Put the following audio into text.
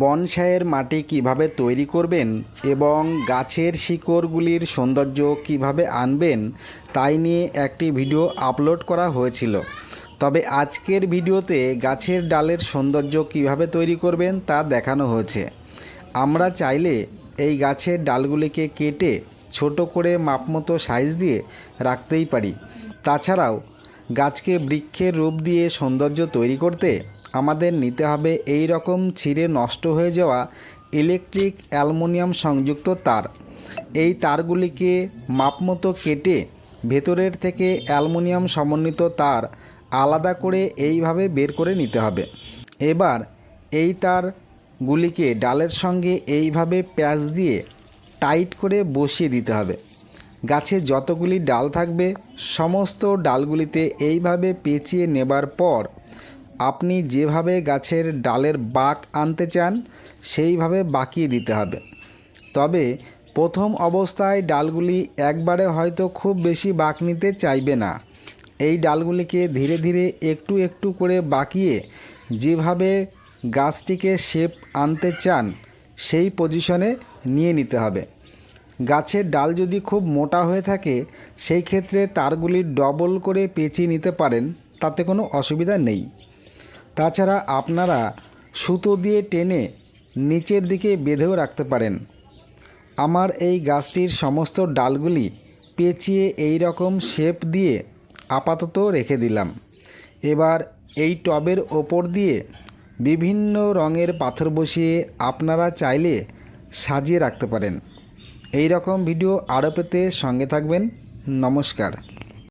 বনসাইয়ের মাটি কীভাবে তৈরি করবেন এবং গাছের শিকড়গুলির সৌন্দর্য কীভাবে আনবেন, তাই নিয়ে একটি ভিডিও আপলোড করা হয়েছিল। তবে আজকের ভিডিওতে গাছের ডালের সৌন্দর্য কীভাবে তৈরি করবেন তা দেখানো হয়েছে। আমরা চাইলে এই গাছের ডালগুলিকে কেটে ছোট করে মাপমতো সাইজ দিয়ে রাখতেই পারি। তাছাড়াও গাছকে বৃক্ষের রূপ দিয়ে সৌন্দর্য তৈরি করতে আমাদের নিতে হবে এই রকম ছিঁড়ে নষ্ট হয়ে যাওয়া ইলেকট্রিক অ্যালুমিনিয়াম সংযুক্ত তার। এই তারগুলিকে মাপমতো কেটে ভেতরের থেকে অ্যালুমিনিয়াম সমন্বিত তার আলাদা করে এইভাবে বের করে নিতে হবে। এবার এই তারগুলিকে ডালের সঙ্গে এইভাবে প্যাচ দিয়ে টাইট করে বসিয়ে দিতে হবে। গাছে যতগুলি ডাল থাকবে, সমস্ত ডালগুলিতে এইভাবে পেঁচিয়ে নেবার পর আপনি যেভাবে গাছের ডালের বাঁক আনতে চান, সেইভাবে বাঁকিয়ে দিতে হবে। তবে প্রথম অবস্থায় ডালগুলি একবারে হয়তো খুব বেশি বাঁক নিতে চাইবে না। এই ডালগুলিকে ধীরে ধীরে একটু একটু করে বাঁকিয়ে যেভাবে গাছটিকে শেপ আনতে চান, সেই পজিশনে নিয়ে নিতে হবে। গাছের ডাল যদি খুব মোটা হয়ে থাকে, সেই ক্ষেত্রে তারগুলি ডবল করে পেঁচিয়ে নিতে পারেন, তাতে কোনো অসুবিধা নেই। তাছাড়া আপনারা সুতো দিয়ে টেনে নিচের দিকে বেঁধেও রাখতে পারেন। আমার এই গাছটির সমস্ত ডালগুলি পেঁচিয়ে এই রকম শেপ দিয়ে আপাতত রেখে দিলাম। এবার এই টবের ওপর দিয়ে বিভিন্ন রঙের পাথর বসিয়ে আপনারা চাইলে সাজিয়ে রাখতে পারেন। এই রকম ভিডিও আরও পেতে সঙ্গে থাকবেন। নমস্কার।